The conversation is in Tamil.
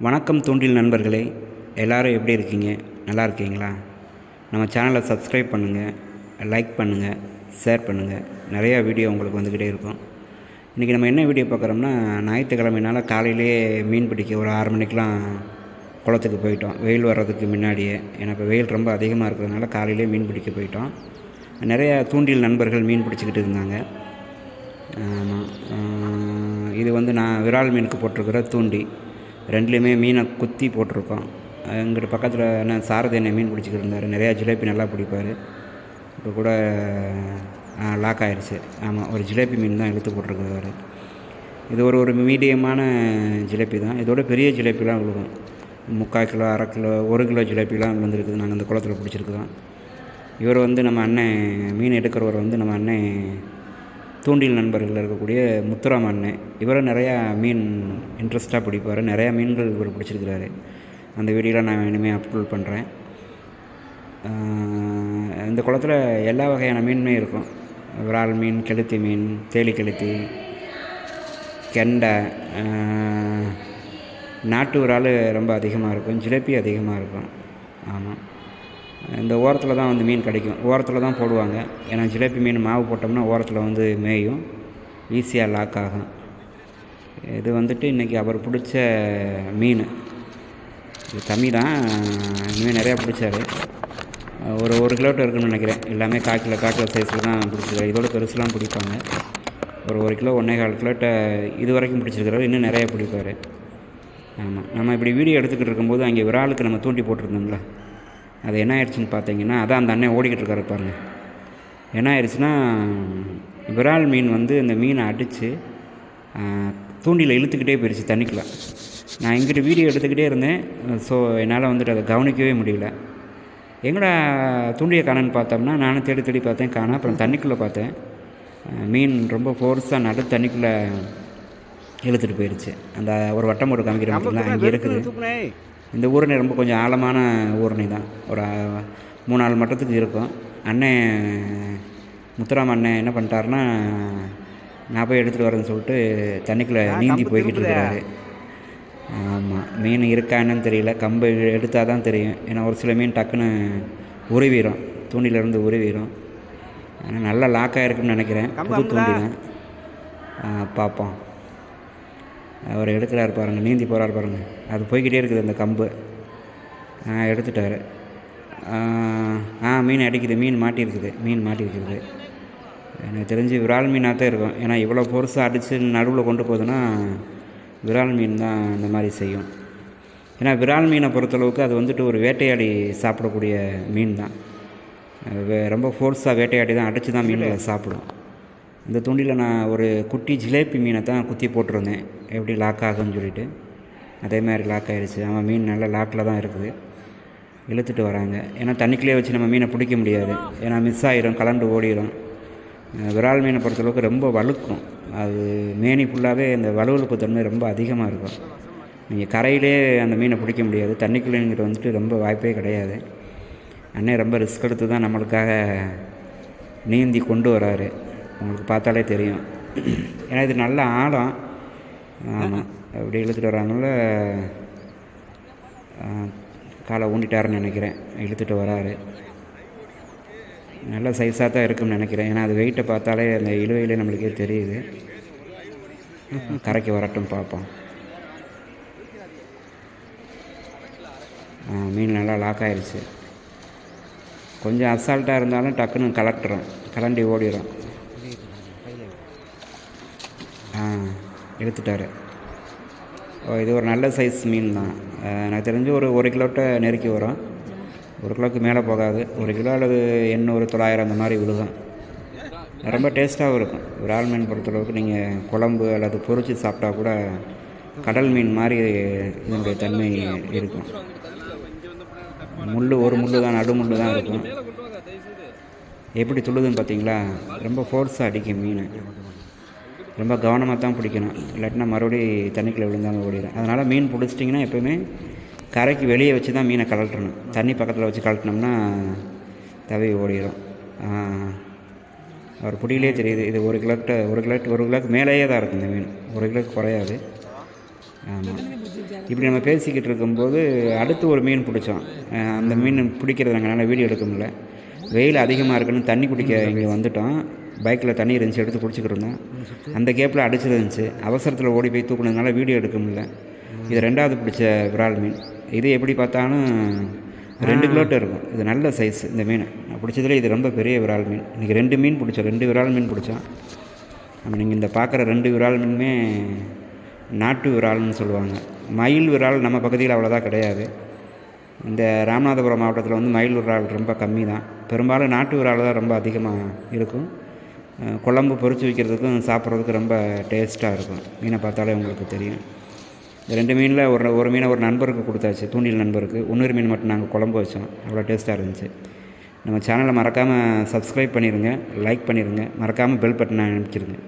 வணக்கம் தூண்டில் நண்பர்களே எல்லோரும் எப்படி இருக்கீங்க? நல்லா இருக்கீங்களா? நம்ம சேனலை சப்ஸ்கிரைப் பண்ணுங்கள் லைக் பண்ணுங்கள் ஷேர் பண்ணுங்கள் நிறையா வீடியோ உங்களுக்கு வந்துக்கிட்டே இருக்கும். இன்றைக்கி நம்ம என்ன வீடியோ பார்க்குறோம்னா ஞாயிற்றுக்கிழமைனால காலையிலேயே மீன் பிடிக்க ஒரு ஆறு மணிக்கெலாம் குளத்துக்கு போயிட்டோம். வெயில் வர்றதுக்கு முன்னாடியே. ஏன்னா இப்போ வெயில் ரொம்ப அதிகமாக இருக்கிறதுனால காலையிலேயே மீன் பிடிக்க போயிட்டோம். நிறையா தூண்டில் நண்பர்கள் மீன் பிடிச்சிக்கிட்டு இருந்தாங்க. ஆமாம் இது வந்து நான் விரால் மீனுக்கு போட்டிருக்கிற தூண்டி. ரெண்டுலேயுமே மீனை குத்தி போட்டிருக்கோம். எங்கிட்ட பக்கத்தில் என்ன சாரதி என்ன மீன் பிடிச்சிக்கிட்டு இருந்தார். நிறையா ஜிலேபி நல்லா பிடிப்பார். இப்போ கூட லாக் ஆகிடுச்சு ஆமாம் ஒரு ஜிலேபி மீன் தான் இழுத்து போட்டிருக்கிறாரு இது ஒரு ஒரு மீடியமான ஜிலேபி தான். இதோட பெரிய ஜிலேபிலாம் விழுகும் முக்கால் கிலோ அரை கிலோ ஒரு கிலோ ஜிலேபிலாம் வந்துருக்குது நாங்கள் அந்த குளத்தில் பிடிச்சிருக்குறோம். இவர் வந்து நம்ம அண்ணன் மீன் எடுக்கிறவர் வந்து நம்ம அண்ணன் தூண்டில் நண்பர்களில் இருக்கக்கூடிய முத்துராம் அண்ணன் இவரும் நிறையா மீன் இன்ட்ரெஸ்ட்டாக பிடிப்பார். நிறையா மீன்கள் இவர் பிடிச்சிருக்கிறாரு. அந்த வீடியோலாம் நான் இனிமேல் அப்லோட் பண்ணுறேன் இந்த குளத்தில் எல்லா வகையான மீனுமே இருக்கும். விரால் மீன் கெளுத்தி மீன் தேலி கெளுத்தி கெண்டை நாட்டு விரால் ரொம்ப அதிகமாக இருக்கும். ஜிலேபி அதிகமாக இருக்கும். ஆமாம் இந்த ஓரத்தில் தான் வந்து மீன் கிடைக்கும். ஓரத்தில் தான் போடுவாங்க. ஏன்னா ஜிலேபி மீன் மாவு போட்டோம்னா ஓரத்தில் வந்து மேயும். ஈஸியாக லாக் ஆகும். இது வந்துட்டு இன்றைக்கி அவர் பிடிச்ச மீன். இது கம்மி தான். இனிமேல் நிறையா பிடிச்சாரு. ஒரு ஒரு கிலோட்ட இருக்குன்னு நினைக்கிறேன். எல்லாமே கால் கிலோ சைஸில் தான் பிடிச்சிருக்காரு. இதோட பெருசுலாம் பிடிப்பாங்க. ஒரு ஒரு கிலோ ஒன்றே கால் கிலோட்ட இது வரைக்கும் பிடிச்சிருக்கிறாரு. இன்னும் நிறையா பிடிப்பார். ஆமாம் நம்ம இப்படி வீடியோ எடுத்துக்கிட்டு இருக்கும்போது அங்கே விராலுக்கு நம்ம தூண்டி போட்டிருந்தோம்ல. அது என்ன ஆயிடுச்சுன்னு பார்த்தீங்கன்னா அதான் அந்த அண்ணன் ஓடிக்கிட்டு இருக்காரு பாருங்க. என்ன ஆயிடுச்சுன்னா விரால் மீன் வந்து இந்த மீனை அடித்து தூண்டியில் இழுத்துக்கிட்டே போயிடுச்சு தண்ணிக்குள்ள. நான் இங்கிட்டு வீடியோ எடுத்துக்கிட்டே இருந்தேன். ஸோ என்னால் வந்துட்டு அதை கவனிக்கவே முடியல. எங்கடா தூண்டியை காணன்னு பார்த்தோம்னா நானும் தேடி தேடி பார்த்தேன் காணா அப்புறம் தண்ணிக்குள்ளே பார்த்தேன். மீன் ரொம்ப ஃபோர்ஸாக நடு தண்ணிக்குள்ளே இழுத்துட்டு போயிடுச்சு அந்த ஒரு வட்டம் ஒரு காமிக்கிற பார்த்தீங்களா அங்கே இருக்குது. இந்த ஊரணி ரொம்ப கொஞ்சம் ஆழமான ஊரணி தான். ஒரு மூணு நாலு மட்டத்துக்கு இருக்கும். அண்ணன் முத்துராம் அண்ணன் என்ன பண்ணிட்டாருன்னா நான் போய் எடுத்துகிட்டு வரேன்னு சொல்லிட்டு தண்ணிக்குள்ளே நீந்தி போய்கிட்டு இருக்கிறாரு. ஆமாம் மீன் இருக்கா என்னன்னு தெரியல. கம்பு எடுத்தால் தான் தெரியும். ஏன்னா ஒரு சில மீன் டக்குன்னு உருவிடும் தூண்டிலேருந்து உருவிடும் ஆனால் நல்லா லாக்காக இருக்குன்னு நினைக்கிறேன். புது தூண்டி தான் பார்ப்போம். அவர் எடுக்கிறாரு பாருங்கள் நீந்தி போகிறாரு பாருங்கள் அது போய்கிட்டே இருக்குது அந்த கம்பு. ஆ எடுத்துட்டாரு. ஆ, மீன் அடிக்குது மீன் மாட்டியிருக்குது மீன் மாட்டியிருக்குது எனக்கு தெரிஞ்சு விரால் மீனாக தான் இருக்கும். ஏன்னா இவ்வளோ ஃபோர்ஸாக அடித்து நடுவில் கொண்டு போகுதுன்னா விரால் மீன் தான் இந்த மாதிரி செய்யும். ஏன்னா விரால் மீனை பொறுத்தளவுக்கு அது வந்துட்டு ஒரு வேட்டையாடி சாப்பிடக்கூடிய மீன் தான். ரொம்ப ஃபோர்ஸாக வேட்டையாடி தான் அடித்து தான் மீன்களை சாப்பிடும். இந்த தூண்டில் நான் ஒரு குட்டி ஜிலேபி மீனை தான் குத்தி போட்டிருந்தேன். எப்படி லாக் ஆகும்னு சொல்லிட்டு. அதே மாதிரி லாக் ஆகிடுச்சு அவன் மீன் நல்லா லாக்கில் தான் இருக்குது. இழுத்துட்டு வராங்க. ஏன்னா தண்ணிக்குள்ளே வச்சு நம்ம மீனை பிடிக்க முடியாது. ஏன்னா மிஸ் ஆகிடும் கலண்டு ஓடிடும் விரால் மீனை பொறுத்தளவுக்கு ரொம்ப வழுக்கும். அது மேனி ஃபுல்லாகவே அந்த வலுவழுப்பு தன்மை ரொம்ப அதிகமாக இருக்கும். நீங்கள் கரையிலே அந்த மீனை பிடிக்க முடியாது. தண்ணிக்குள்ளேங்கிறது வந்துட்டு ரொம்ப வாய்ப்பே கிடையாது. அண்ணே ரொம்ப ரிஸ்க் எடுத்து தான் நம்மளுக்காக நீந்தி கொண்டு வராரு. உங்களுக்கு பார்த்தாலே தெரியும். ஏன்னா இது நல்ல ஆழம். ஆமாம் அப்படி இழுத்துட்டு வராங்கள காலை ஊண்டிட்டாருன்னு நினைக்கிறேன். இழுத்துட்டு வராரு. நல்ல சைஸாக தான் இருக்கும்னு நினைக்கிறேன். ஏன்னா அது வெயிட்டை பார்த்தாலே அந்த இழுவையிலே நம்மளுக்கே தெரியுது. கரைக்கு வரட்டும் பார்ப்போம். மீன் நல்லா லாக் ஆயிடுச்சு கொஞ்சம் அசால்ட்டாக இருந்தாலும் டக்குன்னு கலட்டுறோம் கலண்டி ஓடிடும் ஆ எடுத்துட்டாரு. ஓ இது ஒரு நல்ல சைஸ் மீன் தான். எனக்கு தெரிஞ்சு ஒரு ஒரு கிலோட்ட நெருக்கி வரும். ஒரு கிலோக்கு மேலே போகாது. ஒரு கிலோ அல்லது எண்ணூறு தொள்ளாயிரம் அந்த மாதிரி விழுகும். ரொம்ப டேஸ்ட்டாகவும் இருக்கும். விரால் மீன் பொறுத்தளவுக்கு நீங்கள் குழம்பு அல்லது பொறிச்சு சாப்பிட்டா கூட கடல் மீன் மாதிரி இதனுடைய தன்மை இருக்கும். முள் ஒரு முள் தான் நடு முள் தான் இருக்கும். எப்படி துள்ளுதுன்னு பார்த்தீங்களா ரொம்ப ஃபோர்ஸாக அடிக்கும் மீன். ரொம்ப கவனமாக தான் பிடிக்கணும். இல்லாட்டினா மறுபடியும் தண்ணிக்குள்ளே விழுந்தாங்க ஓடிடும் அதனால் மீன் பிடிச்சிட்டிங்கன்னா எப்போவுமே கரைக்கு வெளியே வச்சு தான் மீனை கலட்டணும் தண்ணி பக்கத்தில் வச்சு கலட்டினோம்னா தவி ஓடிடும் அவர் பிடியிலே தெரியுது. இது ஒரு கிலோட்ட ஒரு கிலோ ஒரு கிலோக்கு மேலேயே தான் இருக்கும் இந்த மீன். ஒரு கிலோக்கு குறையாது. ஆமாம் இப்படி நம்ம பேசிக்கிட்டு இருக்கும்போது அடுத்து ஒரு மீன் பிடிச்சோம். அந்த மீன் பிடிக்கிறது எங்களால் வீடியோ எடுக்க முடியல. வெயில் அதிகமாக இருக்குன்னு தண்ணி குடிக்க இங்கே வந்துட்டோம். பைக்கில் தண்ணி இருந்துச்சு எடுத்து குடிச்சிக்கிட்டு அந்த கேப்பில் அடிச்சிருந்துச்சு அவசரத்தில் ஓடி போய் தூக்குனதுனால வீடியோ எடுக்க முடியல. இது ரெண்டாவது பிடிச்ச விரால் மீன். இது எப்படி பார்த்தாலும் ரெண்டு கிலோட்டு இருக்கும். இது நல்ல சைஸ் இந்த மீன். நான் பிடிச்சதுல இது ரொம்ப பெரிய விரால் மீன். இன்றைக்கி ரெண்டு மீன் பிடிச்சோம். ரெண்டு விரால் மீன் பிடிச்சோம். நம்ம நீங்கள் இந்த பார்க்குற ரெண்டு விரால் மீனுமே நாட்டு விரால்னு சொல்லுவாங்க. மயில் விரால் நம்ம பகுதியில் அவ்வளோதான் கிடையாது. இந்த ராமநாதபுரம் மாவட்டத்தில் வந்து மயில் விரால் ரொம்ப கம்மி தான் பெரும்பாலும் நாட்டு விரால் தான் ரொம்ப அதிகமாக இருக்கும். குழம்பு பொறிச்சு வைக்கிறதுக்கும் சாப்பிட்றதுக்கும் ரொம்ப டேஸ்ட்டாக இருக்கும். மீனை பார்த்தாலே உங்களுக்கு தெரியும். ரெண்டு மீனில் ஒரு ஒரு மீனை ஒரு நண்பருக்கு கொடுத்தாச்சு தூண்டில் நண்பருக்கு. இன்னொரு மீன் மட்டும் நாங்கள் குழம்பு வச்சோம். அவ்வளோ டேஸ்ட்டாக இருந்துச்சு. நம்ம சேனலை மறக்காமல் சப்ஸ்கிரைப் பண்ணிடுங்க லைக் பண்ணிடுங்க மறக்காமல் பெல் பட்டனை அனுப்பிச்சிருங்க.